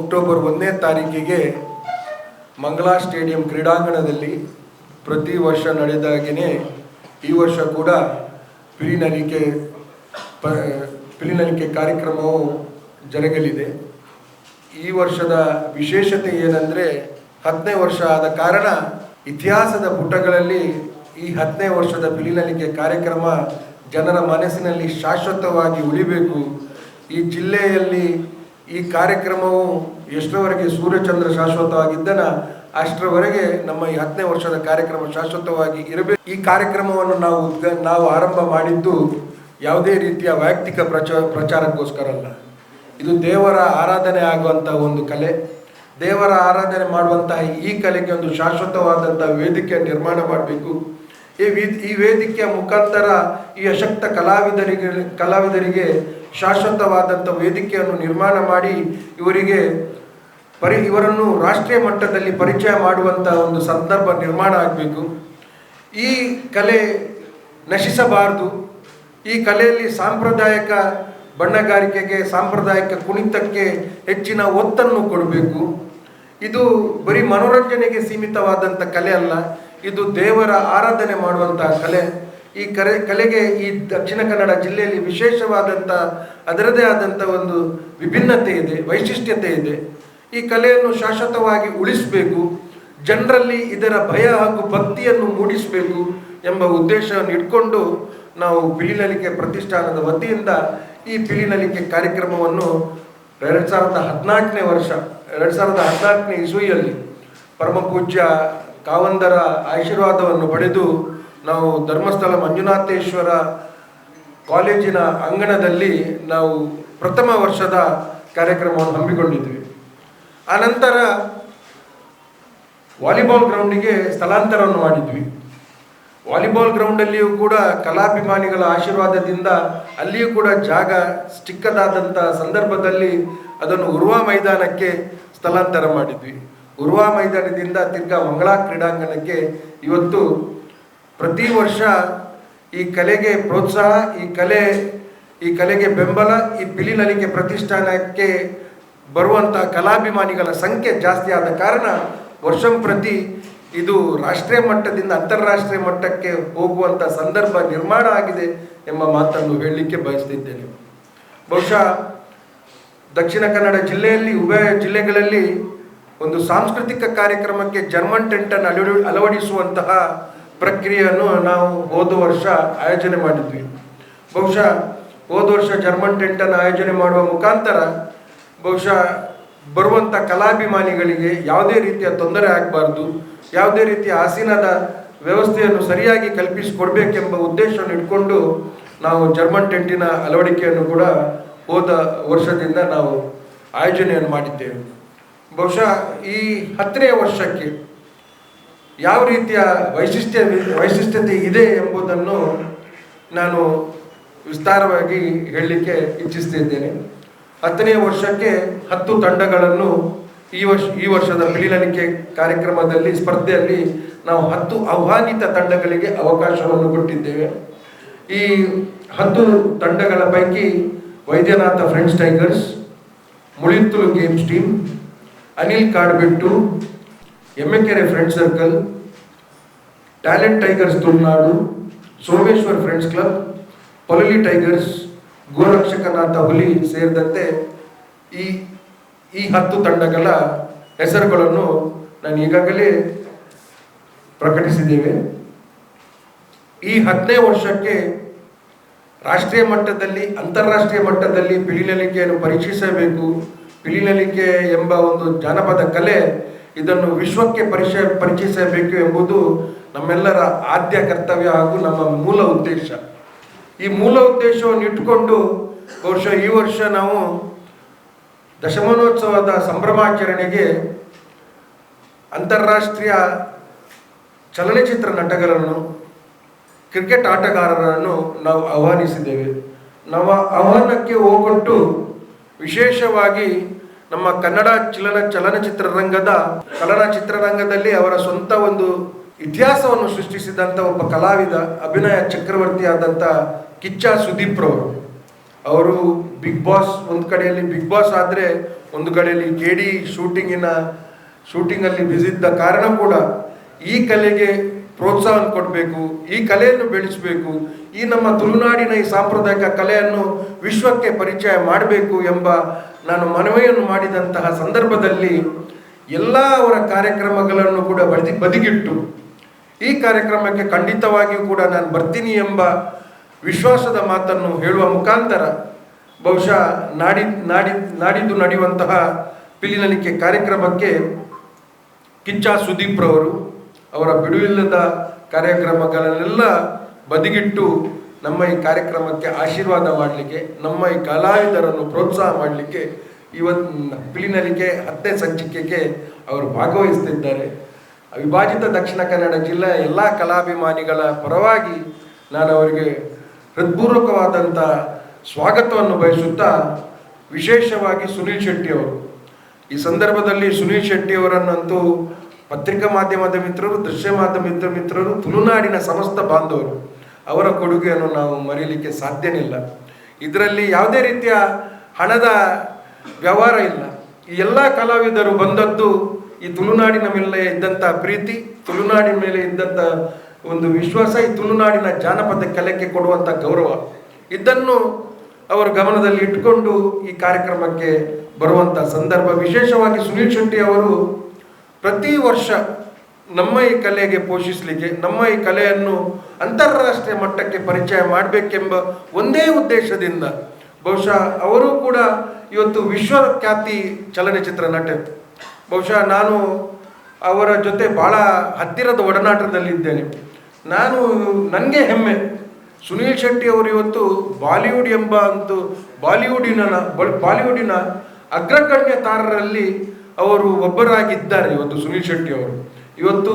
October ಒಂದನೇ ತಾರೀಕಿಗೆ Mangala stadium ಕ್ರೀಡಾಂಗಣದಲ್ಲಿ ಪ್ರತಿ ವರ್ಷ ನಡೆದಾಗೇ ಈ ವರ್ಷ ಕೂಡ ಪಿಲಿನಲಿಕೆ ಪ ಪಿಲಿನಲಿಕೆ ಕಾರ್ಯಕ್ರಮವು ಜರುಗಲಿದೆ. ಈ ವರ್ಷದ ವಿಶೇಷತೆ ಏನಂದರೆ ಹತ್ತನೇ ವರ್ಷ ಆದ ಕಾರಣ ಇತಿಹಾಸದ ಪುಟಗಳಲ್ಲಿ ಈ ಹತ್ತನೇ ವರ್ಷದ ಪಿಲಿನಲಿಕೆ ಕಾರ್ಯಕ್ರಮ ಜನರ ಮನಸ್ಸಿನಲ್ಲಿ ಶಾಶ್ವತವಾಗಿ ಉಳಿಬೇಕು. ಈ ಜಿಲ್ಲೆಯಲ್ಲಿ ಈ ಕಾರ್ಯಕ್ರಮವು ಎಷ್ಟರವರೆಗೆ ಸೂರ್ಯಚಂದ್ರ ಶಾಶ್ವತವಾಗಿದ್ದನ ಅಷ್ಟರವರೆಗೆ ನಮ್ಮ ಈ ಹತ್ತನೇ ವರ್ಷದ ಕಾರ್ಯಕ್ರಮ ಶಾಶ್ವತವಾಗಿ ಇರಬೇಕು. ಈ ಕಾರ್ಯಕ್ರಮವನ್ನು ನಾವು ನಾವು ಆರಂಭ ಮಾಡಿದ್ದು ಯಾವುದೇ ರೀತಿಯ ವೈಯಕ್ತಿಕ ಪ್ರಚ, ಪ್ರಚಾರಕ್ಕೋಸ್ಕರ ಅಲ್ಲ. ಇದು ದೇವರ ಆರಾಧನೆ ಆಗುವಂಥ ಒಂದು ಕಲೆ. ದೇವರ ಆರಾಧನೆ ಮಾಡುವಂತಹ ಈ ಕಲೆಗೆ ಒಂದು ಶಾಶ್ವತವಾದಂಥ ವೇದಿಕೆ ನಿರ್ಮಾಣ ಮಾಡಬೇಕು. ಈ ವೇದಿಕೆಯ ಮುಖಾಂತರ ಈ ಅಶಕ್ತ ಕಲಾವಿದರಿಗೆ ಕಲಾವಿದರಿಗೆ ಶಾಶ್ವತವಾದಂಥ ವೇದಿಕೆಯನ್ನು ನಿರ್ಮಾಣ ಮಾಡಿ ಇವರಿಗೆ ಪರಿ ಇವರನ್ನು ರಾಷ್ಟ್ರೀಯ ಮಟ್ಟದಲ್ಲಿ ಪರಿಚಯ ಮಾಡುವಂಥ ಒಂದು ಸಂದರ್ಭ ನಿರ್ಮಾಣ ಆಗಬೇಕು. ಈ ಕಲೆ ನಶಿಸಬಾರದು. ಈ ಕಲೆಯಲ್ಲಿ ಸಾಂಪ್ರದಾಯಿಕ ಬಣ್ಣಗಾರಿಕೆಗೆ, ಸಾಂಪ್ರದಾಯಿಕ ಕುಣಿತಕ್ಕೆ ಹೆಚ್ಚಿನ ಒತ್ತನ್ನು ಕೊಡಬೇಕು. ಇದು ಬರೀ ಮನೋರಂಜನೆಗೆ ಸೀಮಿತವಾದಂಥ ಕಲೆ ಅಲ್ಲ, ಇದು ದೇವರ ಆರಾಧನೆ ಮಾಡುವಂತಹ ಕಲೆ. ಈ ಕರೆ, ಕಲೆಗೆ ಈ ದಕ್ಷಿಣ ಕನ್ನಡ ಜಿಲ್ಲೆಯಲ್ಲಿ ವಿಶೇಷವಾದಂಥ ಅದರದೇ ಆದಂಥ ಒಂದು ವಿಭಿನ್ನತೆ ಇದೆ, ವೈಶಿಷ್ಟ್ಯತೆ ಇದೆ. ಈ ಕಲೆಯನ್ನು ಶಾಶ್ವತವಾಗಿ ಉಳಿಸಬೇಕು, ಜನರಲ್ಲಿ ಇದರ ಭಯ ಹಾಗೂ ಭಕ್ತಿಯನ್ನು ಮೂಡಿಸಬೇಕು ಎಂಬ ಉದ್ದೇಶವನ್ನು ಇಟ್ಕೊಂಡು ನಾವು ಪಿಲಿನಲಿಕೆ ಪ್ರತಿಷ್ಠಾನದ ವತಿಯಿಂದ ಈ ಪಿಲಿನಲಿಕೆ ಕಾರ್ಯಕ್ರಮವನ್ನು ಎರಡು ಸಾವಿರದ ಹದಿನಾಲ್ಕನೇ ವರ್ಷ, ಎರಡು ಸಾವಿರದ ಹದಿನಾಲ್ಕನೇ ಇಸುವಿಯಲ್ಲಿ ಪರಮಪೂಜ್ಯ ಕಾವಂದರ ಆಶೀರ್ವಾದವನ್ನು ಪಡೆದು ನಾವು ಧರ್ಮಸ್ಥಳ ಮಂಜುನಾಥೇಶ್ವರ ಕಾಲೇಜಿನ ಅಂಗಣದಲ್ಲಿ ನಾವು ಪ್ರಥಮ ವರ್ಷದ ಕಾರ್ಯಕ್ರಮವನ್ನು ಹಮ್ಮಿಕೊಂಡಿದ್ವಿ. ಆನಂತರ ವಾಲಿಬಾಲ್ ಗ್ರೌಂಡಿಗೆ ಸ್ಥಳಾಂತರವನ್ನು ಮಾಡಿದ್ವಿ. ವಾಲಿಬಾಲ್ ಗ್ರೌಂಡಲ್ಲಿಯೂ ಕೂಡ ಕಲಾಭಿಮಾನಿಗಳ ಆಶೀರ್ವಾದದಿಂದ ಅಲ್ಲಿಯೂ ಕೂಡ ಜಾಗ ಚಿಕ್ಕದಾದಂಥ ಸಂದರ್ಭದಲ್ಲಿ ಅದನ್ನು ಉರ್ವಾ ಮೈದಾನಕ್ಕೆ ಸ್ಥಳಾಂತರ ಮಾಡಿದ್ವಿ. ಉರ್ವಾ ಮೈದಾನದಿಂದ ತಿರ್ಗಾ ಮಂಗಳಾ ಕ್ರೀಡಾಂಗಣಕ್ಕೆ ಇವತ್ತು ಪ್ರತಿ ವರ್ಷ ಈ ಕಲೆಗೆ ಪ್ರೋತ್ಸಾಹ, ಈ ಕಲೆ, ಈ ಕಲೆಗೆ ಬೆಂಬಲ, ಈ ಪಿಲಿನಲಿಕೆ ಪ್ರತಿಷ್ಠಾನಕ್ಕೆ ಬರುವಂಥ ಕಲಾಭಿಮಾನಿಗಳ ಸಂಖ್ಯೆ ಜಾಸ್ತಿ ಆದ ಕಾರಣ ವರ್ಷಂ ಪ್ರತಿ ಇದು ರಾಷ್ಟ್ರೀಯ ಮಟ್ಟದಿಂದ ಅಂತಾರಾಷ್ಟ್ರೀಯ ಮಟ್ಟಕ್ಕೆ ಹೋಗುವಂಥ ಸಂದರ್ಭ ನಿರ್ಮಾಣ ಆಗಿದೆ ಎಂಬ ಮಾತನ್ನು ಹೇಳಲಿಕ್ಕೆ ಬಯಸ್ತಿದ್ದೇನೆ. ಬಹುಶಃ ದಕ್ಷಿಣ ಕನ್ನಡ ಜಿಲ್ಲೆಯಲ್ಲಿ, ಉಭಯ ಜಿಲ್ಲೆಗಳಲ್ಲಿ ಒಂದು ಸಾಂಸ್ಕೃತಿಕ ಕಾರ್ಯಕ್ರಮಕ್ಕೆ ಜರ್ಮನ್ ಟೆಂಟನ್ನು ಅಳವಡಿ, ಅಳವಡಿಸುವಂತಹ ಪ್ರಕ್ರಿಯೆಯನ್ನು ನಾವು ಹೋದ ವರ್ಷ ಆಯೋಜನೆ ಮಾಡಿದ್ವಿ. ಬಹುಶಃ ಹೋದ ವರ್ಷ ಜರ್ಮನ್ ಟೆಂಟನ್ನು ಆಯೋಜನೆ ಮಾಡುವ ಮುಖಾಂತರ ಬಹುಶಃ ಬರುವಂಥ ಕಲಾಭಿಮಾನಿಗಳಿಗೆ ಯಾವುದೇ ರೀತಿಯ ತೊಂದರೆ ಆಗಬಾರ್ದು, ಯಾವುದೇ ರೀತಿಯ ಆಸೀನದ ವ್ಯವಸ್ಥೆಯನ್ನು ಸರಿಯಾಗಿ ಕಲ್ಪಿಸಿಕೊಡ್ಬೇಕೆಂಬ ಉದ್ದೇಶವನ್ನು ಇಟ್ಕೊಂಡು ನಾವು ಜರ್ಮನ್ ಟೆಂಟಿನ ಅಳವಡಿಕೆಯನ್ನು ಕೂಡ ಹೋದ ವರ್ಷದಿಂದ ನಾವು ಆಯೋಜನೆಯನ್ನು ಮಾಡಿದ್ದೇವೆ. ಬಹುಶಃ ಈ ಹತ್ತನೇ ವರ್ಷಕ್ಕೆ ಯಾವ ರೀತಿಯ ವೈಶಿಷ್ಟ್ಯ ವೈಶಿಷ್ಟ್ಯತೆ ಇದೆ ಎಂಬುದನ್ನು ನಾನು ವಿಸ್ತಾರವಾಗಿ ಹೇಳಲಿಕ್ಕೆ ಇಚ್ಛಿಸ್ತಿದ್ದೇನೆ ಹತ್ತನೇ ವರ್ಷಕ್ಕೆ ಹತ್ತು ತಂಡಗಳನ್ನು ಈ ವರ್ಷ, ಈ ವರ್ಷದ ಬಿಳಿಲಿಕೆ ಕಾರ್ಯಕ್ರಮದಲ್ಲಿ, ಸ್ಪರ್ಧೆಯಲ್ಲಿ ನಾವು ಹತ್ತು ಆಹ್ವಾನಿತ ತಂಡಗಳಿಗೆ ಅವಕಾಶವನ್ನು ಕೊಟ್ಟಿದ್ದೇವೆ. ಈ ಹತ್ತು ತಂಡಗಳ ಪೈಕಿ Vaidyanatha friends tigers Mulittu games team, Anil Kadbettu Emmekere friend circle talent tigers Tulunadu Someshwar friends club Polali tigers Gorakshakanatha ಹುಲಿ ಸೇರಿದಂತೆ ಈ ಈ ಹತ್ತು ತಂಡಗಳ ಹೆಸರುಗಳನ್ನು ನಾನು ಈಗಾಗಲೇ ಪ್ರಕಟಿಸಿದ್ದೇವೆ. ಈ ಹತ್ತನೇ ವರ್ಷಕ್ಕೆ ರಾಷ್ಟ್ರೀಯ ಮಟ್ಟದಲ್ಲಿ, ಅಂತಾರಾಷ್ಟ್ರೀಯ ಮಟ್ಟದಲ್ಲಿ ಪಿಲಿನಲಿಕೆಯನ್ನು ಪರೀಕ್ಷಿಸಬೇಕು. ಪಿಲಿನಲಿಕೆ ಎಂಬ ಒಂದು ಜಾನಪದ ಕಲೆ ಇದನ್ನು ವಿಶ್ವಕ್ಕೆ ಪರಿಚಯ ಪರಿಚಯಿಸಬೇಕು ಎಂಬುದು ನಮ್ಮೆಲ್ಲರ ಆದ್ಯ ಕರ್ತವ್ಯ ಹಾಗೂ ನಮ್ಮ ಮೂಲ ಉದ್ದೇಶ. ಈ ಮೂಲ ಉದ್ದೇಶವನ್ನು ಇಟ್ಟುಕೊಂಡು ಬಹುಶಃ ಈ ವರ್ಷ ನಾವು ದಶಮಾನೋತ್ಸವದ ಸಂಭ್ರಮಾಚರಣೆಗೆ ಅಂತಾರಾಷ್ಟ್ರೀಯ ಚಲನಚಿತ್ರ ನಟಗಳನ್ನು, ಕ್ರಿಕೆಟ್ ಆಟಗಾರರನ್ನು ನಾವು ಆಹ್ವಾನಿಸಿದ್ದೇವೆ. ನಾವು ಆಹ್ವಾನಕ್ಕೆ ಹೋಗೊಟ್ಟು ವಿಶೇಷವಾಗಿ ನಮ್ಮ ಕನ್ನಡ ಚಲನ ಚಲನಚಿತ್ರರಂಗದ ಚಲನಚಿತ್ರರಂಗದಲ್ಲಿ ಅವರ ಸ್ವಂತ ಒಂದು ಇತಿಹಾಸವನ್ನು ಸೃಷ್ಟಿಸಿದಂಥ ಒಬ್ಬ ಕಲಾವಿದ, ಅಭಿನಯ ಚಕ್ರವರ್ತಿ ಆದಂಥ ಕಿಚ್ಚ ಸುದೀಪ್ ರವರು. ಅವರು ಬಿಗ್ ಬಾಸ್ ಒಂದು ಕಡೆಯಲ್ಲಿ ಬಿಗ್ ಬಾಸ್ ಆದರೆ ಒಂದು ಕಡೆಯಲ್ಲಿ ಕೆ ಡಿ ಶೂಟಿಂಗಿನ ಶೂಟಿಂಗಲ್ಲಿ ಬಿಸಿದ್ದ ಕಾರಣ ಕೂಡ ಈ ಕಲೆಗೆ ಪ್ರೋತ್ಸಾಹ ಕೊಡಬೇಕು, ಈ ಕಲೆಯನ್ನು ಬೆಳೆಸಬೇಕು, ಈ ನಮ್ಮ ತುಳುನಾಡಿನ ಈ ಸಾಂಪ್ರದಾಯಿಕ ಕಲೆಯನ್ನು ವಿಶ್ವಕ್ಕೆ ಪರಿಚಯ ಮಾಡಬೇಕು ಎಂಬ ನಾನು ಮನವಿಯನ್ನು ಮಾಡಿದಂತಹ ಸಂದರ್ಭದಲ್ಲಿ ಎಲ್ಲ ಅವರ ಕಾರ್ಯಕ್ರಮಗಳನ್ನು ಕೂಡ ಬದಿ, ಬದಿಗಿಟ್ಟು, ಈ ಕಾರ್ಯಕ್ರಮಕ್ಕೆ ಖಂಡಿತವಾಗಿಯೂ ಕೂಡ ನಾನು ಬರ್ತೀನಿ ಎಂಬ ವಿಶ್ವಾಸದ ಮಾತನ್ನು ಹೇಳುವ ಮುಖಾಂತರ ಬಹುಶಃ ನಾಡಿ ನಾಡಿ, ನಾಡಿದ್ದು ನಡೆಯುವಂತಹ ಪಿಲಿನಲಿಕೆ ಕಾರ್ಯಕ್ರಮಕ್ಕೆ ಕಿಚ್ಚ ಸುದೀಪ್ ರವರು ಅವರ ಬಿಡುವಿಲ್ಲದ ಕಾರ್ಯಕ್ರಮಗಳನ್ನೆಲ್ಲ ಬದಿಗಿಟ್ಟು ನಮ್ಮ ಈ ಕಾರ್ಯಕ್ರಮಕ್ಕೆ ಆಶೀರ್ವಾದ ಮಾಡಲಿಕ್ಕೆ, ನಮ್ಮ ಈ ಕಲಾವಿದರನ್ನು ಪ್ರೋತ್ಸಾಹ ಮಾಡಲಿಕ್ಕೆ ಇವತ್ತು ಪಿಲಿನಲಿಕೆ ಹತ್ತನೇ ಸಂಚಿಕೆಗೆ ಅವರು ಭಾಗವಹಿಸ್ತಿದ್ದಾರೆ. ಅವಿಭಾಜಿತ ದಕ್ಷಿಣ ಕನ್ನಡ ಜಿಲ್ಲೆಯ ಎಲ್ಲ ಕಲಾಭಿಮಾನಿಗಳ ಪರವಾಗಿ ನಾನು ಅವರಿಗೆ ಹೃತ್ಪೂರ್ವಕವಾದಂಥ ಸ್ವಾಗತವನ್ನು ಬಯಸುತ್ತಾ, ವಿಶೇಷವಾಗಿ ಸುನೀಲ್ ಶೆಟ್ಟಿ ಅವರು. ಈ ಸಂದರ್ಭದಲ್ಲಿ ಸುನೀಲ್ ಶೆಟ್ಟಿ ಅವರನ್ನಂತೂ ಪತ್ರಿಕಾ ಮಾಧ್ಯಮದ ಮಿತ್ರರು, ದೃಶ್ಯ ಮಾಧ್ಯಮ ಮಿತ್ರ ಮಿತ್ರರು, ತುಳುನಾಡಿನ ಸಮಸ್ತ ಬಾಂಧವರು, ಅವರ ಕೊಡುಗೆಯನ್ನು ನಾವು ಮರೆಯಲಿಕ್ಕೆ ಸಾಧ್ಯನಿಲ್ಲ. ಇದರಲ್ಲಿ ಯಾವುದೇ ರೀತಿಯ ಹಣದ ವ್ಯವಹಾರ ಇಲ್ಲ. ಈ ಎಲ್ಲ ಕಲಾವಿದರು ಬಂದದ್ದು ಈ ತುಳುನಾಡಿನ ಮೇಲೆ ಇದ್ದಂಥ ಪ್ರೀತಿ, ತುಳುನಾಡಿನ ಮೇಲೆ ಇದ್ದಂಥ ಒಂದು ವಿಶ್ವಾಸ, ಈ ತುಳುನಾಡಿನ ಜಾನಪದ ಕಲೆಗೆ ಕೊಡುವಂಥ ಗೌರವ. ಇದನ್ನು ಅವರ ಗಮನದಲ್ಲಿ ಇಟ್ಟುಕೊಂಡು ಈ ಕಾರ್ಯಕ್ರಮಕ್ಕೆ ಬರುವಂಥ ಸಂದರ್ಭ. ವಿಶೇಷವಾಗಿ ಸುನೀಲ್ ಶೆಟ್ಟಿ ಅವರು ಪ್ರತಿ ವರ್ಷ ನಮ್ಮ ಈ ಕಲೆಗೆ ಪೋಷಿಸಲಿಕ್ಕೆ, ನಮ್ಮ ಈ ಕಲೆಯನ್ನು ಅಂತಾರಾಷ್ಟ್ರೀಯ ಮಟ್ಟಕ್ಕೆ ಪರಿಚಯ ಮಾಡಬೇಕೆಂಬ ಒಂದೇ ಉದ್ದೇಶದಿಂದ ಬಹುಶಃ ಅವರು ಕೂಡ ಇವತ್ತು ವಿಶ್ವಖ್ಯಾತಿ ಚಲನಚಿತ್ರ ನಟ. ಬಹುಶಃ ನಾನು ಅವರ ಜೊತೆ ಭಾಳ ಹತ್ತಿರದ ಒಡನಾಟದಲ್ಲಿದ್ದೇನೆ. ನಾನು ನನಗೆ ಹೆಮ್ಮೆ, ಸುನೀಲ್ ಶೆಟ್ಟಿ ಅವರು ಇವತ್ತು ಬಾಲಿವುಡ್ ಎಂಬ ಅಂತೂ ಬಾಲಿವುಡಿನ ಬಾಲಿವುಡಿನ ಅಗ್ರಗಣ್ಯ ತಾರರಲ್ಲಿ ಅವರು ಒಬ್ಬರಾಗಿದ್ದಾರೆ ಇವತ್ತು ಸುನೀಲ್ ಶೆಟ್ಟಿ ಅವರು. ಇವತ್ತು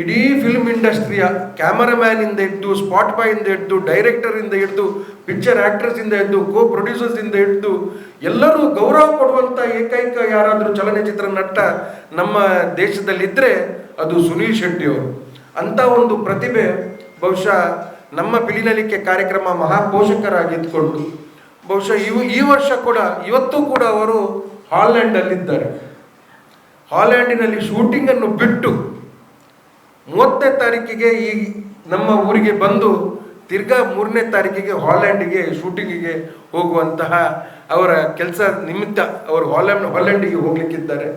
ಇಡೀ ಫಿಲ್ಮ್ ಇಂಡಸ್ಟ್ರಿಯ ಕ್ಯಾಮರಾಮ್ಯಾನ್ ಇಂದ ಹಿಡಿದು ಸ್ಪಾಟ್ ಬಾಯ್ ಇಂದ ಹಿಡಿದು ಡೈರೆಕ್ಟರ್ ಇಂದ ಹಿಡಿದು ಪಿಕ್ಚರ್ ಆಕ್ಟರ್ಸ್ ಇಂದ ಹಿಡಿದು ಕೋ ಪ್ರೊಡ್ಯೂಸರ್ಸ್ ಇಂದ ಹಿಡಿದು, ಎಲ್ಲರೂ ಗೌರವ ಕೊಡುವಂತ ಏಕೈಕ ಯಾರಾದರೂ ಚಲನಚಿತ್ರ ನಟ ನಮ್ಮ ದೇಶದಲ್ಲಿದ್ದರೆ ಅದು ಸುನೀಲ್ ಶೆಟ್ಟಿ ಅವರು. ಅಂತ ಒಂದು ಪ್ರತಿಭೆ ಬಹುಶಃ ನಮ್ಮ ಪಿಲಿನಲಿಕೆ ಕಾರ್ಯಕ್ರಮ ಮಹಾಪೋಷಕರಾಗಿದ್ದುಕೊಂಡು, ಬಹುಶಃ ಇವು ಈ ವರ್ಷ ಕೂಡ, ಇವತ್ತು ಕೂಡ ಅವರು ಹಾಲ್ಯಾಂಡಲ್ಲಿದ್ದಾರೆ ಹಾಲ್ಯಾಂಡಿನಲ್ಲಿ ಶೂಟಿಂಗನ್ನು ಬಿಟ್ಟು ಮೂವತ್ತನೇ ತಾರೀಕಿಗೆ ಈ ನಮ್ಮ ಊರಿಗೆ ಬಂದು ತಿರ್ಗಾ ಮೂರನೇ ತಾರೀಕಿಗೆ ಹಾಲ್ಯಾಂಡಿಗೆ ಶೂಟಿಂಗಿಗೆ ಹೋಗುವಂತಹ ಅವರ ಕೆಲಸ ನಿಮಿತ್ತ ಅವರು ಹಾಲ್ಯಾಂಡ್, ಹಾಲ್ಯಾಂಡಿಗೆ ಹೋಗ್ಲಿಕ್ಕಿದ್ದಾರೆ.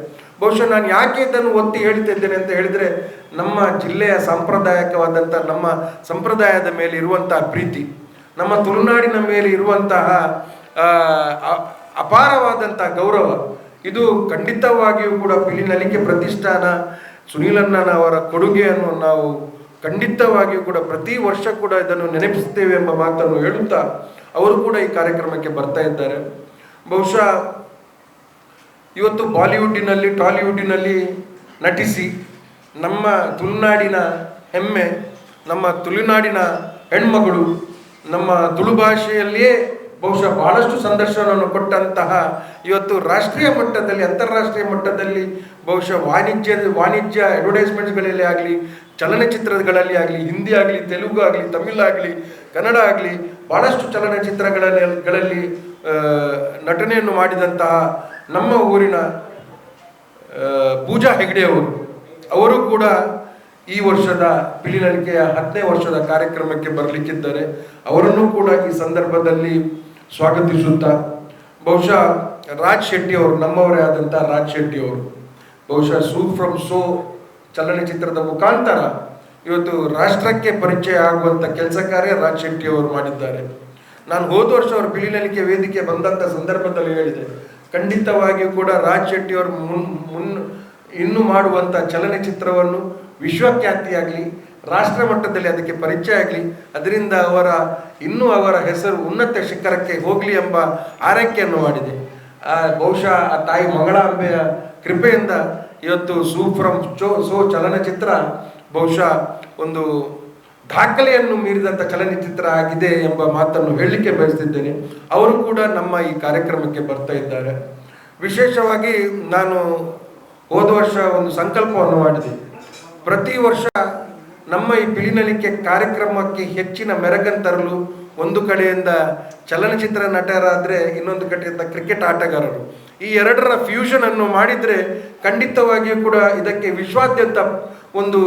ಬಹುಶಃ ನಾನು ಯಾಕೆ ಇದನ್ನು ಒತ್ತಿ ಹೇಳ್ತಿದ್ದೇನೆ ಅಂತ ಹೇಳಿದರೆ ನಮ್ಮ ಜಿಲ್ಲೆಯ ಸಾಂಪ್ರದಾಯಿಕವಾದಂಥ, ನಮ್ಮ ಸಂಪ್ರದಾಯದ ಮೇಲೆ ಇರುವಂತಹ ಪ್ರೀತಿ, ನಮ್ಮ ತುಳುನಾಡಿನ ಮೇಲೆ ಇರುವಂತಹ ಅಪಾರವಾದಂಥ ಗೌರವ ಇದು ಖಂಡಿತವಾಗಿಯೂ ಕೂಡ ಪಿಲಿನಲಿಕೆ ಪ್ರತಿಷ್ಠಾನ, ಸುನೀಲಣ್ಣನ ಅವರ ಕೊಡುಗೆಯನ್ನು ನಾವು ಖಂಡಿತವಾಗಿಯೂ ಕೂಡ ಪ್ರತಿ ವರ್ಷ ಕೂಡ ಇದನ್ನು ನೆನಪಿಸ್ತೇವೆ ಎಂಬ ಮಾತನ್ನು ಹೇಳುತ್ತಾ ಅವರು ಕೂಡ ಈ ಕಾರ್ಯಕ್ರಮಕ್ಕೆ ಬರ್ತಾ ಇದ್ದಾರೆ. ಬಹುಶಃ ಇವತ್ತು ಬಾಲಿವುಡ್ಡಿನಲ್ಲಿ ಟಾಲಿವುಡ್ಡಿನಲ್ಲಿ ನಟಿಸಿ ನಮ್ಮ ತುಳುನಾಡಿನ ಹೆಮ್ಮೆ, ನಮ್ಮ ತುಳುನಾಡಿನ ಹೆಣ್ಮಗಳು ನಮ್ಮ ತುಳು ಭಾಷೆಯಲ್ಲಿಯೇ ಬಹುಶಃ ಬಹಳಷ್ಟು ಸಂದರ್ಶನವನ್ನು ಕೊಟ್ಟಂತಹ ಇವತ್ತು ರಾಷ್ಟ್ರೀಯ ಮಟ್ಟದಲ್ಲಿ ಅಂತಾರಾಷ್ಟ್ರೀಯ ಮಟ್ಟದಲ್ಲಿ ಬಹುಶಃ ವಾಣಿಜ್ಯ ವಾಣಿಜ್ಯ ಅಡ್ವರ್ಟೈಸ್ಮೆಂಟ್ಗಳಲ್ಲಿ ಆಗಲಿ ಚಲನಚಿತ್ರಗಳಲ್ಲಿ ಆಗಲಿ ಹಿಂದಿ ಆಗಲಿ ತೆಲುಗು ಆಗಲಿ ತಮಿಳ್ ಆಗಲಿ ಕನ್ನಡ ಆಗಲಿ ಬಹಳಷ್ಟು ಚಲನಚಿತ್ರಗಳಲ್ಲಿ ಗಳಲ್ಲಿ, ನಟನೆಯನ್ನು ಮಾಡಿದಂತಹ ನಮ್ಮ ಊರಿನ ಪೂಜಾ ಹೆಗ್ಡೆ ಅವರು. ಅವರು ಕೂಡ ಈ ವರ್ಷದ ಪಿಲಿನಲಿಕೆಯ ಹತ್ತನೇ ವರ್ಷದ ಕಾರ್ಯಕ್ರಮಕ್ಕೆ ಬರಲಿಕ್ಕಿದ್ದಾರೆ. ಅವರನ್ನು ಕೂಡ ಈ ಸಂದರ್ಭದಲ್ಲಿ ಸ್ವಾಗತಿಸುತ್ತಾ. ಬಹುಶಃ ರಾಜ್ ಶೆಟ್ಟಿ ಅವರು ನಮ್ಮವರೇ ಆದಂಥ ರಾಜ್ ಶೆಟ್ಟಿ ಅವರು. ಬಹುಶಃ ಸೂ ಫ್ರಮ್ ಸೋ ಚಲನಚಿತ್ರದ ಮುಖಾಂತರ ಇವತ್ತು ರಾಷ್ಟ್ರಕ್ಕೆ ಪರಿಚಯ ಆಗುವಂಥ ಕೆಲಸ ಕಾರ್ಯ ರಾಜ್ ಶೆಟ್ಟಿ ಅವರು ಮಾಡಿದ್ದಾರೆ. ನಾನು ಹೋದ ವರ್ಷ ಅವರು ಬಿಳಿನಲಿಕೆ ವೇದಿಕೆ ಬಂದಂಥ ಸಂದರ್ಭದಲ್ಲಿ ಹೇಳಿದೆ. ಖಂಡಿತವಾಗಿಯೂ ಕೂಡ ರಾಜ್ ಶೆಟ್ಟಿ ಅವರು ಮುನ್ ಮುನ್, ಇನ್ನು ಮಾಡುವಂಥ ಚಲನಚಿತ್ರವನ್ನು ವಿಶ್ವಖ್ಯಾತಿಯಾಗಲಿ ರಾಷ್ಟ್ರ ಮಟ್ಟದಲ್ಲಿ ಅದಕ್ಕೆ ಪರಿಚಯ ಆಗಲಿ, ಅದರಿಂದ ಅವರ, ಇನ್ನೂ ಅವರ ಹೆಸರು ಉನ್ನತ ಶಿಖರಕ್ಕೆ ಹೋಗಲಿ ಎಂಬ ಆರೈಕೆಯನ್ನು ಮಾಡಿದೆ. ಬಹುಶಃ ಆ ತಾಯಿ ಮಂಗಳಾಂಬೆಯ ಕೃಪೆಯಿಂದ ಇವತ್ತು ಸೂಫ್ರಮ್ ಚೋ, ಸೋ ಚಲನಚಿತ್ರ ಬಹುಶಃ ಒಂದು ದಾಖಲೆಯನ್ನು ಮೀರಿದಂಥ ಚಲನಚಿತ್ರ ಆಗಿದೆ ಎಂಬ ಮಾತನ್ನು ಹೇಳಲಿಕ್ಕೆ ಬಯಸ್ತಿದ್ದೇನೆ. ಅವರು ಕೂಡ ನಮ್ಮ ಈ ಕಾರ್ಯಕ್ರಮಕ್ಕೆ ಬರ್ತಾ ಇದ್ದಾರೆ. ವಿಶೇಷವಾಗಿ ನಾನು ಹೋದ ವರ್ಷ ಒಂದು ಸಂಕಲ್ಪವನ್ನು ಮಾಡಿದೆ. ಪ್ರತಿ ವರ್ಷ ನಮ್ಮ ಈ ಬಿಳಿನಲಿಕೆ ಕಾರ್ಯಕ್ರಮಕ್ಕೆ ಹೆಚ್ಚಿನ ಮೆರಗನ್ನು ತರಲು ಒಂದು ಕಡೆಯಿಂದ ಚಲನಚಿತ್ರ ನಟರಾದರೆ ಇನ್ನೊಂದು ಕಡೆಯಿಂದ ಕ್ರಿಕೆಟ್ ಆಟಗಾರರು. ಈ ಎರಡರ ಫ್ಯೂಷನ್ ಅನ್ನು ಮಾಡಿದರೆ ಖಂಡಿತವಾಗಿಯೂ ಕೂಡ ಇದಕ್ಕೆ ವಿಶ್ವಾದ್ಯಂತ ಒಂದು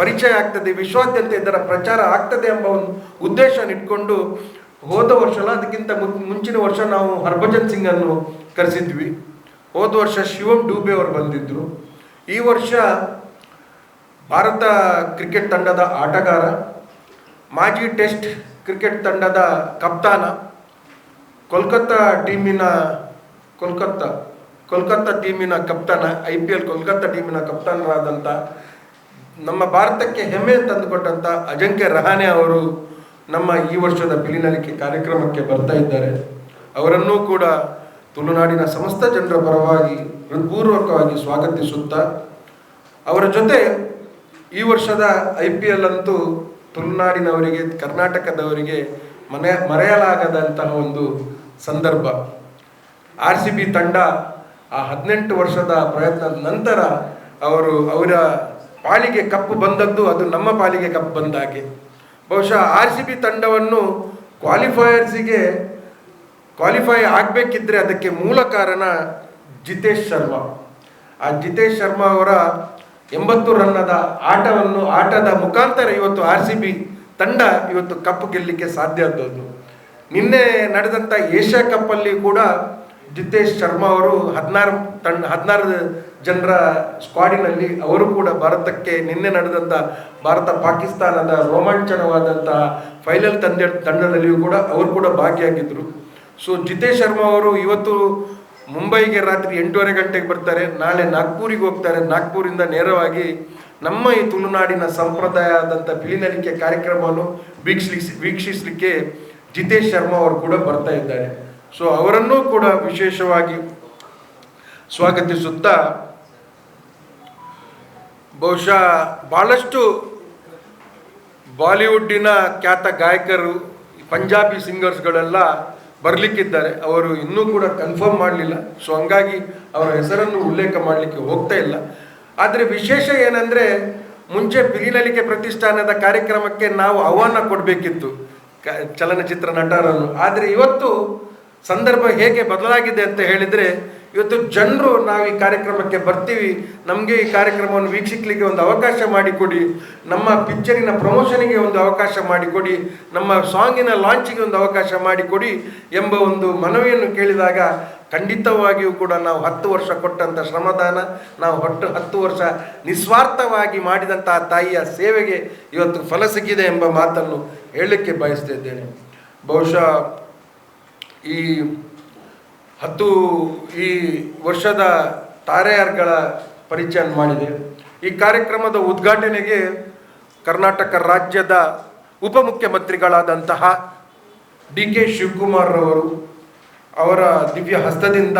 ಪರಿಚಯ ಆಗ್ತದೆ. ವಿಶ್ವಾದ್ಯಂತ ಇದರ ಪ್ರಚಾರ ಆಗ್ತದೆ ಎಂಬ ಒಂದು ಉದ್ದೇಶ ಇಟ್ಕೊಂಡು ಹೋದ ವರ್ಷ ಅದಕ್ಕಿಂತ ಮುಂಚಿನ ವರ್ಷ ನಾವು ಹರ್ಭಜನ್ ಸಿಂಗ್ ಅನ್ನು ಕರೆಸಿದ್ವಿ. ಹೋದ ವರ್ಷ ಶಿವಂ ಡೂಬೆ ಅವರು ಬಂದಿದ್ದರು ಈ ವರ್ಷ ಭಾರತ ಕ್ರಿಕೆಟ್ ತಂಡದ ಆಟಗಾರ, ಮಾಜಿ ಟೆಸ್ಟ್ ಕ್ರಿಕೆಟ್ ತಂಡದ ಕಪ್ತಾನ, ಕೋಲ್ಕತ್ತಾ ಟೀಮಿನ ಕೋಲ್ಕತ್ತಾ ಕೋಲ್ಕತ್ತಾ ಟೀಮಿನ ಕಪ್ತಾನ, ಐ ಪಿ ಎಲ್ ಕೋಲ್ಕತ್ತಾ ಟೀಮಿನ ಕಪ್ತಾನರಾದಂಥ ನಮ್ಮ ಭಾರತಕ್ಕೆ ಹೆಮ್ಮೆ ತಂದುಕೊಟ್ಟಂಥ ಅಜಂಕ್ಯ ರಹಾನೆ ಅವರು ನಮ್ಮ ಈ ವರ್ಷದ ಬಿಲಿನಲಿಕೆ ಕಾರ್ಯಕ್ರಮಕ್ಕೆ ಬರ್ತಾ ಇದ್ದಾರೆ. ಅವರನ್ನೂ ಕೂಡ ತುಳುನಾಡಿನ ಸಮಸ್ತ ಜನರ ಪರವಾಗಿ ಹೃತ್ಪೂರ್ವಕವಾಗಿ ಸ್ವಾಗತಿಸುತ್ತಾ, ಅವರ ಜೊತೆ ಈ ವರ್ಷದ ಐ ಪಿ ಎಲ್ ಅಂತೂ ತುಳುನಾಡಿನವರಿಗೆ, ಕರ್ನಾಟಕದವರಿಗೆ ಮನೆ, ಮರೆಯಲಾಗದಂತಹ ಒಂದು ಸಂದರ್ಭ. ಆರ್ ಸಿ ಬಿ ತಂಡ ಆ ಹದಿನೆಂಟು ವರ್ಷದ ಪ್ರಯತ್ನದ ನಂತರ ಅವರು ಅವರ ಪಾಲಿಗೆ ಕಪ್ಪು ಬಂದದ್ದು, ಅದು ನಮ್ಮ ಪಾಲಿಗೆ ಕಪ್ಪು ಬಂದ ಹಾಗೆ. ಬಹುಶಃ ಆರ್ ಸಿ ಬಿ ತಂಡವನ್ನು ಕ್ವಾಲಿಫೈಯರ್ಸಿಗೆ ಕ್ವಾಲಿಫೈ ಆಗಬೇಕಿದ್ರೆ ಅದಕ್ಕೆ ಮೂಲ ಕಾರಣ ಜಿತೇಶ್ ಶರ್ಮಾ. ಆ ಜಿತೇಶ್ ಶರ್ಮಾ ಅವರ ಎಂಬತ್ತು ರನ್ನದ ಆಟವನ್ನು, ಆಟದ ಮುಖಾಂತರ ಇವತ್ತು ಆರ್ ಸಿ ಬಿ ತಂಡ ಇವತ್ತು ಕಪ್ ಗೆಲ್ಲಲಿಕ್ಕೆ ಸಾಧ್ಯ ಆದದ್ದು ನಿನ್ನೆ ನಡೆದಂಥ ಏಷ್ಯಾ ಕಪ್ಪಲ್ಲಿ ಕೂಡ ಜಿತೇಶ್ ಶರ್ಮಾ ಅವರು ಹದಿನಾರು ತಂಡ ಹದಿನಾರು ಜನರ ಸ್ಕ್ವಾಡಿನಲ್ಲಿ ಅವರು ಕೂಡ ಭಾರತಕ್ಕೆ ನಿನ್ನೆ ನಡೆದಂಥ ಭಾರತ ಪಾಕಿಸ್ತಾನದ ರೋಮಾಂಚನವಾದಂಥ ಫೈನಲ್ ತಂಡ, ತಂಡದಲ್ಲಿಯೂ ಕೂಡ ಅವರು ಕೂಡ ಭಾಗಿಯಾಗಿದ್ದರು ಸೊ ಜಿತೇಶ್ ಶರ್ಮಾ ಅವರು ಇವತ್ತು ಮುಂಬೈಗೆ ರಾತ್ರಿ ಎಂಟೂವರೆ ಗಂಟೆಗೆ ಬರ್ತಾರೆ. ನಾಳೆ ನಾಗ್ಪುರಿಗೆ ಹೋಗ್ತಾರೆ. ನಾಗ್ಪುರಿಂದ ನೇರವಾಗಿ ನಮ್ಮ ಈ ತುಳುನಾಡಿನ ಸಂಪ್ರದಾಯ ಆದಂಥ ಬಿಳಿನಲಿಕೆ ಕಾರ್ಯಕ್ರಮವನ್ನು ವೀಕ್ಷಿಸಿ, ವೀಕ್ಷಿಸಲಿಕ್ಕೆ ಜಿತೇಶ್ ಶರ್ಮಾ ಅವರು ಕೂಡ ಬರ್ತಾ ಇದ್ದಾರೆ. ಸೊ ಅವರನ್ನೂ ಕೂಡ ವಿಶೇಷವಾಗಿ ಸ್ವಾಗತಿಸುತ್ತಾ ಬಹುಶಃ ಭಾಳಷ್ಟು ಬಾಲಿವುಡ್ಡಿನ ಖ್ಯಾತ ಗಾಯಕರು, ಪಂಜಾಬಿ ಸಿಂಗರ್ಸ್ಗಳೆಲ್ಲ ಬರಲಿಕ್ಕಿದ್ದಾರೆ. ಅವರು ಇನ್ನೂ ಕೂಡ ಕನ್ಫರ್ಮ್ ಮಾಡಲಿಲ್ಲ. ಸೊ ಹಂಗಾಗಿ ಅವರ ಹೆಸರನ್ನು ಉಲ್ಲೇಖ ಮಾಡಲಿಕ್ಕೆ ಹೋಗ್ತಾ ಇಲ್ಲ. ಆದರೆ ವಿಶೇಷ ಏನಂದರೆ, ಮುಂಚೆ ಪಿರಿನಲಿಕೆ ಪ್ರತಿಷ್ಠಾನದ ಕಾರ್ಯಕ್ರಮಕ್ಕೆ ನಾವು ಆಹ್ವಾನ ಕೊಡಬೇಕಿತ್ತು, ಕ, ಚಲನಚಿತ್ರ ನಟರನ್ನು. ಆದರೆ ಇವತ್ತು ಸಂದರ್ಭ ಹೇಗೆ ಬದಲಾಗಿದೆ ಅಂತ ಹೇಳಿದರೆ ಇವತ್ತು ಜನರು ನಾವು ಈ ಕಾರ್ಯಕ್ರಮಕ್ಕೆ ಬರ್ತೀವಿ, ನಮಗೆ ಈ ಕಾರ್ಯಕ್ರಮವನ್ನು ವೀಕ್ಷಿಸಲಿಕ್ಕೆ ಒಂದು ಅವಕಾಶ ಮಾಡಿಕೊಡಿ, ನಮ್ಮ ಪಿಕ್ಚರಿನ ಪ್ರಮೋಷನಿಗೆ ಒಂದು ಅವಕಾಶ ಮಾಡಿಕೊಡಿ, ನಮ್ಮ ಸಾಂಗಿನ ಲಾಂಚಿಗೆ ಒಂದು ಅವಕಾಶ ಮಾಡಿಕೊಡಿ ಎಂಬ ಒಂದು ಮನವಿಯನ್ನು ಕೇಳಿದಾಗ ಖಂಡಿತವಾಗಿಯೂ ಕೂಡ ನಾವು ಹತ್ತು ವರ್ಷ ಕೊಟ್ಟಂಥ ಶ್ರಮದಾನ, ನಾವು ಹೊಟ್ಟು ಹತ್ತು ವರ್ಷ ನಿಸ್ವಾರ್ಥವಾಗಿ ಮಾಡಿದಂತಹ ತಾಯಿಯ ಸೇವೆಗೆ ಇವತ್ತು ಫಲ ಸಿಕ್ಕಿದೆ ಎಂಬ ಮಾತನ್ನು ಹೇಳಲಿಕ್ಕೆ ಬಯಸ್ತಿದ್ದೇನೆ. ಬಹುಶಃ ಈ ಹತ್ತು ಈ ವರ್ಷದ ತಾರೆಯಾರ್ಗಳ ಪರಿಚಯ ಮಾಡಿದೆ. ಈ ಕಾರ್ಯಕ್ರಮದ ಉದ್ಘಾಟನೆಗೆ ಕರ್ನಾಟಕ ರಾಜ್ಯದ ಉಪಮುಖ್ಯಮಂತ್ರಿಗಳಾದಂತಹ ಡಿ ಕೆ ಶಿವಕುಮಾರ್ ರವರು ಅವರ ದಿವ್ಯ ಹಸ್ತದಿಂದ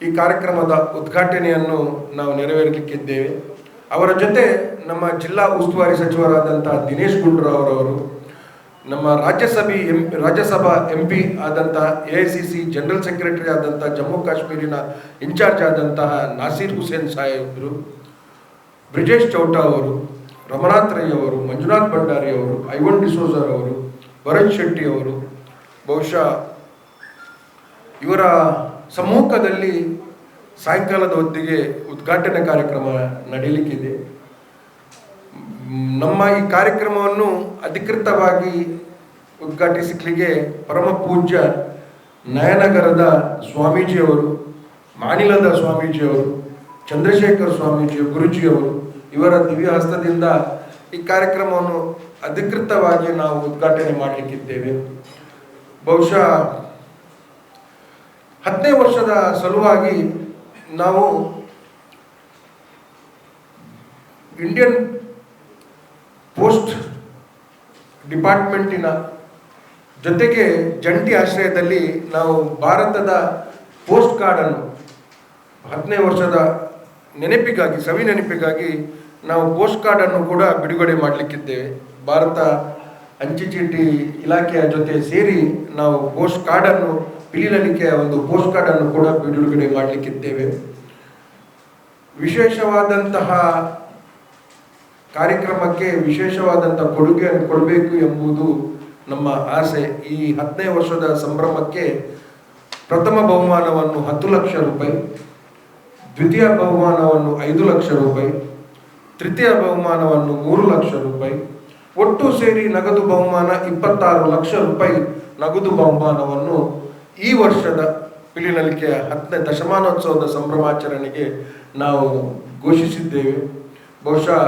ಈ ಕಾರ್ಯಕ್ರಮದ ಉದ್ಘಾಟನೆಯನ್ನು ನಾವು ನೆರವೇರಲಿಕ್ಕಿದ್ದೇವೆ. ಅವರ ಜೊತೆ ನಮ್ಮ ಜಿಲ್ಲಾ ಉಸ್ತುವಾರಿ ಸಚಿವರಾದಂತಹ ದಿನೇಶ್ ಗುಂಡ್ರ ರವರು ನಮ್ಮ ರಾಜ್ಯಸಭೆ ಎಂ ರಾಜ್ಯಸಭಾ ಎಂ ಪಿ ಆದಂಥ A I C C general secretary ಆದಂಥ ಜಮ್ಮು ಕಾಶ್ಮೀರಿನ ಇನ್ಚಾರ್ಜ್ ಆದಂತಹ ನಾಸೀರ್ ಹುಸೇನ್ ಸಾಹೇಬ್ರು ಬ್ರಿಜೇಶ್ ಚೌಟಾ ಅವರು ರಮನಾಥ್ ರೈ ಅವರು ಮಂಜುನಾಥ್ ಭಂಡಾರಿ ಅವರು ಐವನ್ ಡಿಸೋಜರ್ ಅವರು ಭರತ್ ಶೆಟ್ಟಿ ಅವರು ಬಹುಶಃ ಇವರ ಸಮ್ಮುಖದಲ್ಲಿ ಸಾಯಂಕಾಲದ ಹೊತ್ತಿಗೆ ಉದ್ಘಾಟನೆ ಕಾರ್ಯಕ್ರಮ ನಡೀಲಿಕ್ಕಿದೆ. ಮ್, ನಮ್ಮ ಈ ಕಾರ್ಯಕ್ರಮವನ್ನು ಅಧಿಕೃತವಾಗಿ ಉದ್ಘಾಟಿಸಲಿಕ್ಕೆ ಪರಮ ಪೂಜ್ಯ ನಯನಗರದ ಸ್ವಾಮೀಜಿಯವರು ಮಾನಿಲದ ಸ್ವಾಮೀಜಿಯವರು, ಚಂದ್ರಶೇಖರ್ ಸ್ವಾಮೀಜಿ ಗುರುಜಿಯವರು ಇವರ ದಿವ್ಯ ಹಸ್ತದಿಂದ ಈ ಕಾರ್ಯಕ್ರಮವನ್ನು ಅಧಿಕೃತವಾಗಿ ನಾವು ಉದ್ಘಾಟನೆ ಮಾಡಲಿಕ್ಕಿದ್ದೇವೆ. ಬಹುಶಃ ಹತ್ತನೇ ವರ್ಷದ ಸಲುವಾಗಿ ನಾವು ಇಂಡಿಯನ್ ಪೋಸ್ಟ್ ಡಿಪಾರ್ಟ್ಮೆಂಟಿನ ಜೊತೆಗೆ ಜಂಟಿ ಆಶ್ರಯದಲ್ಲಿ ನಾವು ಭಾರತದ ಪೋಸ್ಟ್ ಕಾರ್ಡನ್ನು ಹತ್ತನೇ ವರ್ಷದ ನೆನಪಿಗಾಗಿ, ಸವಿ ನೆನಪಿಗಾಗಿ ನಾವು ಪೋಸ್ಟ್ ಕಾರ್ಡನ್ನು ಕೂಡ ಬಿಡುಗಡೆ ಮಾಡಲಿಕ್ಕಿದ್ದೇವೆ. ಭಾರತ ಅಂಚೆ ಚೀಟಿ ಇಲಾಖೆಯ ಜೊತೆ ಸೇರಿ ನಾವು ಪೋಸ್ಟ್ ಕಾರ್ಡನ್ನು ಪಿಲಿನಲಿಕೆಯ ಒಂದು ಪೋಸ್ಟ್ ಕಾರ್ಡನ್ನು ಕೂಡ ಬಿಡುಗಡೆ ಮಾಡಲಿಕ್ಕಿದ್ದೇವೆ. ವಿಶೇಷವಾದಂತಹ ಕಾರ್ಯಕ್ರಮಕ್ಕೆ ವಿಶೇಷವಾದಂಥ ಕೊಡುಗೆಯನ್ನು ಕೊಡಬೇಕು ಎಂಬುದು ನಮ್ಮ ಆಸೆ. ಈ ಹತ್ತನೇ ವರ್ಷದ ಸಂಭ್ರಮಕ್ಕೆ ಪ್ರಥಮ ಬಹುಮಾನವನ್ನು ಹತ್ತು ಲಕ್ಷ ರೂಪಾಯಿ, ದ್ವಿತೀಯ ಬಹುಮಾನವನ್ನು ಐದು ಲಕ್ಷ ರೂಪಾಯಿ, ತೃತೀಯ ಬಹುಮಾನವನ್ನು ಮೂರು ಲಕ್ಷ ರೂಪಾಯಿ, ಒಟ್ಟು ಸೇರಿ ನಗದು ಬಹುಮಾನ ಇಪ್ಪತ್ತಾರು ಲಕ್ಷ ರೂಪಾಯಿ ನಗದು ಬಹುಮಾನವನ್ನು ಈ ವರ್ಷದ ಪಿಲಿನಲಿಕೆಯ ಹತ್ತನೇ ದಶಮಾನೋತ್ಸವದ ಸಂಭ್ರಮಾಚರಣೆಗೆ ನಾವು ಘೋಷಿಸಿದ್ದೇವೆ. ಬಹುಶಃ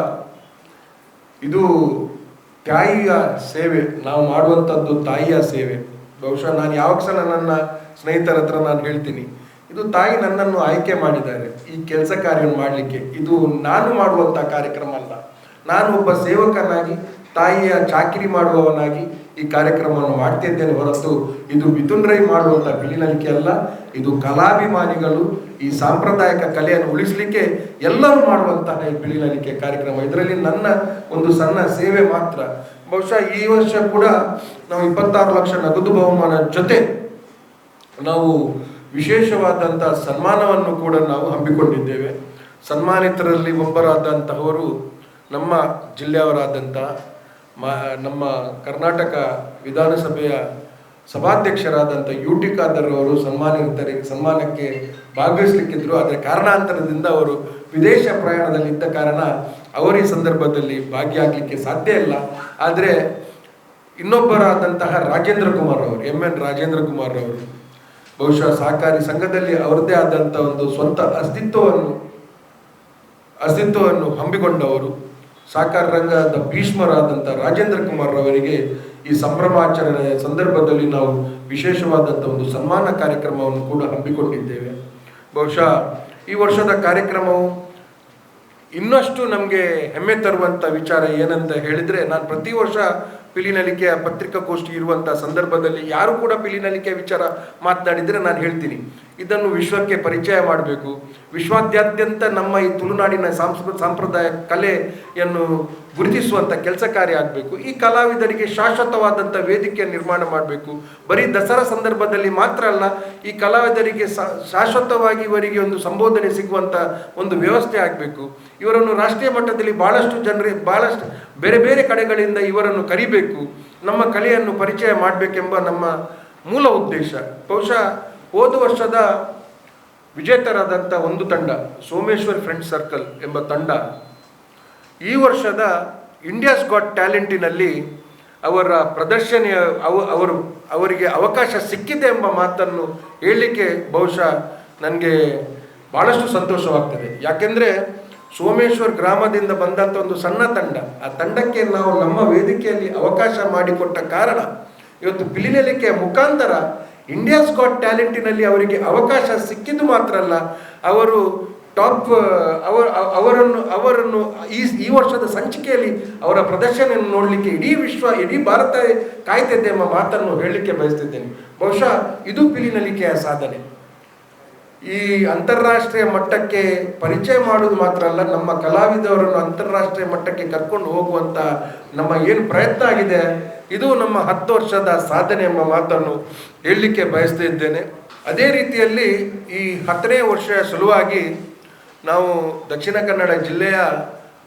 ಇದು ತಾಯಿಯ ಸೇವೆ, ನಾವು ಮಾಡುವಂಥದ್ದು ತಾಯಿಯ ಸೇವೆ. ಬಹುಶಃ ನಾನು ಯಾವಾಗ ಸಹ ನನ್ನ ಸ್ನೇಹಿತರ ಹತ್ರ ನಾನು ಹೇಳ್ತೀನಿ, ಇದು ತಾಯಿ ನನ್ನನ್ನು ಆಯ್ಕೆ ಮಾಡಿದ್ದಾರೆ ಈ ಕೆಲಸ ಕಾರ್ಯವನ್ನು ಮಾಡಲಿಕ್ಕೆ. ಇದು ನಾನು ಮಾಡುವಂಥ ಕಾರ್ಯಕ್ರಮ ಅಲ್ಲ. ನಾನು ಒಬ್ಬ ಸೇವಕನಾಗಿ ತಾಯಿಯ ಚಾಕಿರಿ ಮಾಡುವವನಾಗಿ ಈ ಕಾರ್ಯಕ್ರಮವನ್ನು ಮಾಡ್ತಿದ್ದೇನೆ ಹೊರತು ಇದು ಮಿಥುನ್ ರೈ ಮಾಡುವಂಥ ಬಿಳಿನಲಿಕೆ ಅಲ್ಲ, ಇದು ಕಲಾಭಿಮಾನಿಗಳು ಈ ಸಾಂಪ್ರದಾಯಿಕ ಕಲೆಯನ್ನು ಉಳಿಸಲಿಕ್ಕೆ ಎಲ್ಲರೂ ಮಾಡುವಂತಹ ಈ ಬಿಳಿನಲಿಕೆ ಕಾರ್ಯಕ್ರಮ. ಇದರಲ್ಲಿ ನನ್ನ ಒಂದು ಸಣ್ಣ ಸೇವೆ ಮಾತ್ರ. ಬಹುಶಃ ಈ ವರ್ಷ ಕೂಡ ನಾವು ಇಪ್ಪತ್ತಾರು ಲಕ್ಷ ನಗದು ಬಹುಮಾನ ಜೊತೆ ನಾವು ವಿಶೇಷವಾದಂಥ ಸನ್ಮಾನವನ್ನು ಕೂಡ ನಾವು ಹಮ್ಮಿಕೊಂಡಿದ್ದೇವೆ. ಸನ್ಮಾನಿತರಲ್ಲಿ ಒಬ್ಬರಾದಂತಹವರು ನಮ್ಮ ಜಿಲ್ಲೆಯವರಾದಂಥ ಮಾ, ನಮ್ಮ ಕರ್ನಾಟಕ ವಿಧಾನಸಭೆಯ ಸಭಾಧ್ಯಕ್ಷರಾದಂಥ ಯು ಟಿ ಖಾದರ್ ಅವರು ಸನ್ಮಾನಿತರಿಗೆ ಸನ್ಮಾನಕ್ಕೆ ಭಾಗವಹಿಸಲಿಕ್ಕಿದ್ರು. ಆದರೆ ಕಾರಣಾಂತರದಿಂದ ಅವರು ವಿದೇಶ ಪ್ರಯಾಣದಲ್ಲಿ ಇದ್ದ ಕಾರಣ ಅವರ ಈ ಸಂದರ್ಭದಲ್ಲಿ ಭಾಗಿಯಾಗಲಿಕ್ಕೆ ಸಾಧ್ಯ ಇಲ್ಲ. ಆದರೆ ಇನ್ನೊಬ್ಬರಾದಂತಹ ರಾಜೇಂದ್ರ ಕುಮಾರ್ ಅವರು ಎಂ ಎನ್ ರಾಜೇಂದ್ರ ಕುಮಾರ್ ಅವರು ಬಹುಶಃ ಸಹಕಾರಿ ಸಂಘದಲ್ಲಿ ಅವರದೇ ಆದಂಥ ಒಂದು ಸ್ವಂತ ಅಸ್ತಿತ್ವವನ್ನು ಅಸ್ತಿತ್ವವನ್ನು ಹಮ್ಮಿಕೊಂಡವರು. ಸಹಕಾರ ರಂಗದ ಭೀಷ್ಮರಾದಂಥ ರಾಜೇಂದ್ರ ಕುಮಾರ್ ರವರಿಗೆ ಈ ಸಂಭ್ರಮಾಚರಣೆಯ ಸಂದರ್ಭದಲ್ಲಿ ನಾವು ವಿಶೇಷವಾದಂಥ ಒಂದು ಸನ್ಮಾನ ಕಾರ್ಯಕ್ರಮವನ್ನು ಕೂಡ ಹಮ್ಮಿಕೊಂಡಿದ್ದೇವೆ. ಬಹುಶಃ ಈ ವರ್ಷದ ಕಾರ್ಯಕ್ರಮವು ಇನ್ನಷ್ಟು ನಮಗೆ ಹೆಮ್ಮೆ ತರುವಂಥ ವಿಚಾರ ಏನಂತ ಹೇಳಿದರೆ, ನಾನು ಪ್ರತಿ ವರ್ಷ ಪಿಲಿನಲಿಕೆಯ ಪತ್ರಿಕಾಗೋಷ್ಠಿ ಇರುವಂಥ ಸಂದರ್ಭದಲ್ಲಿ ಯಾರು ಕೂಡ ಪಿಲಿನಲಿಕೆಯ ವಿಚಾರ ಮಾತನಾಡಿದರೆ ನಾನು ಹೇಳ್ತೀನಿ. ಇದನ್ನು ವಿಶ್ವಕ್ಕೆ ಪರಿಚಯ ಮಾಡಬೇಕು. ವಿಶ್ವಾದ್ಯಂತ ನಮ್ಮ ಈ ತುಳುನಾಡಿನ ಸಾಂಸ್ಕೃ, ಸಾಂಪ್ರದಾಯ ಕಲೆಯನ್ನು ಗುರುತಿಸುವಂಥ ಕೆಲಸ ಕಾರ್ಯ ಆಗಬೇಕು. ಈ ಕಲಾವಿದರಿಗೆ ಶಾಶ್ವತವಾದಂಥ ವೇದಿಕೆ ನಿರ್ಮಾಣ ಮಾಡಬೇಕು. ಬರೀ ದಸರಾ ಸಂದರ್ಭದಲ್ಲಿ ಮಾತ್ರ ಅಲ್ಲ, ಈ ಕಲಾವಿದರಿಗೆ ಶಾಶ್ವತವಾಗಿ ಇವರಿಗೆ ಒಂದು ಸಂಬೋಧನೆ ಸಿಗುವಂಥ ಒಂದು ವ್ಯವಸ್ಥೆ ಆಗಬೇಕು. ಇವರನ್ನು ರಾಷ್ಟ್ರೀಯ ಮಟ್ಟದಲ್ಲಿ ಭಾಳಷ್ಟು ಜನರಿಗೆ ಭಾಳಷ್ಟು ಬೇರೆ ಬೇರೆ ಕಡೆಗಳಿಂದ ಇವರನ್ನು ಕರಿಬೇಕು. ನಮ್ಮ ಕಲೆಯನ್ನು ಪರಿಚಯ ಮಾಡಬೇಕೆಂಬ ನಮ್ಮ ಮೂಲ ಉದ್ದೇಶ. ಬಹುಶಃ ಹೋದ ವರ್ಷದ ವಿಜೇತರಾದಂಥ ಒಂದು ತಂಡ, ಸೋಮೇಶ್ವರ್ ಫ್ರೆಂಡ್ ಸರ್ಕಲ್ ಎಂಬ ತಂಡ, ಈ ವರ್ಷದ ಇಂಡಿಯಾಸ್ ಗಾಟ್ ಟ್ಯಾಲೆಂಟಿನಲ್ಲಿ ಅವರ ಪ್ರದರ್ಶನ ಅವ, ಅವರು, ಅವರಿಗೆ ಅವಕಾಶ ಸಿಕ್ಕಿದೆ ಎಂಬ ಮಾತನ್ನು ಹೇಳಲಿಕ್ಕೆ ಬಹುಶಃ ನನಗೆ ಭಾಳಷ್ಟು ಸಂತೋಷವಾಗ್ತದೆ. ಯಾಕೆಂದರೆ ಸೋಮೇಶ್ವರ್ ಗ್ರಾಮದಿಂದ ಬಂದಂಥ ಒಂದು ಸಣ್ಣ ತಂಡ, ಆ ತಂಡಕ್ಕೆ ನಾವು ನಮ್ಮ ವೇದಿಕೆಯಲ್ಲಿ ಅವಕಾಶ ಮಾಡಿಕೊಟ್ಟ ಕಾರಣ ಇವತ್ತು ಪಿಲಿನೆಲಿಕೆಯ ಮುಖಾಂತರ ಇಂಡಿಯಾಸ್ ಗಾಟ್ ಟ್ಯಾಲೆಂಟಿನಲ್ಲಿ ಅವರಿಗೆ ಅವಕಾಶ ಸಿಕ್ಕಿದ್ದು ಮಾತ್ರ ಅಲ್ಲ, ಅವರು ಟಾಪ್ ಅವರ, ಅವರನ್ನು ಅವರನ್ನು ಈ ಈ ವರ್ಷದ ಸಂಚಿಕೆಯಲ್ಲಿ ಅವರ ಪ್ರದರ್ಶನ ನೋಡಲಿಕ್ಕೆ ಇಡೀ ವಿಶ್ವ, ಇಡೀ ಭಾರತ ಕಾಯ್ತಿದ್ದೆ ಎಂಬ ಮಾತನ್ನು ಹೇಳಲಿಕ್ಕೆ ಬಯಸ್ತಿದ್ದೇನೆ. ಬಹುಶಃ ಇದು ಪಿಲಿನಲಿಕೆಯ ಸಾಧನೆ. ಈ ಅಂತಾರಾಷ್ಟ್ರೀಯ ಮಟ್ಟಕ್ಕೆ ಪರಿಚಯ ಮಾಡುವುದು ಮಾತ್ರ ಅಲ್ಲ, ನಮ್ಮ ಕಲಾವಿದರನ್ನು ಅಂತಾರಾಷ್ಟ್ರೀಯ ಮಟ್ಟಕ್ಕೆ ಕರ್ಕೊಂಡು ಹೋಗುವಂಥ ನಮ್ಮ ಏನು ಪ್ರಯತ್ನ ಆಗಿದೆ, ಇದು ನಮ್ಮ ಹತ್ತು ವರ್ಷದ ಸಾಧನೆ ಎಂಬ ಮಾತನ್ನು ಹೇಳಲಿಕ್ಕೆ ಬಯಸ್ತಾ ಇದ್ದೇನೆ. ಅದೇ ರೀತಿಯಲ್ಲಿ ಈ ಹತ್ತನೇ ವರ್ಷ ಸಲುವಾಗಿ ನಾವು ದಕ್ಷಿಣ ಕನ್ನಡ ಜಿಲ್ಲೆಯ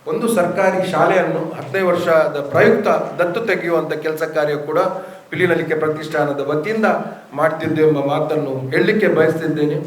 ಒಂದು ಸರ್ಕಾರಿ ಶಾಲೆಯನ್ನು ಹತ್ತನೇ ವರ್ಷದ ಪ್ರಯುಕ್ತ ದತ್ತು ತೆಗೆಯುವಂಥ ಕೆಲಸ ಕಾರ್ಯ ಕೂಡ ಪಿಲಿನಲಿಕೆ ಪ್ರತಿಷ್ಠಾನದ ವತಿಯಿಂದ ಮಾಡ್ತಿದ್ದೆ ಎಂಬ ಮಾತನ್ನು ಹೇಳಲಿಕ್ಕೆ ಬಯಸ್ತಿದ್ದೇನೆ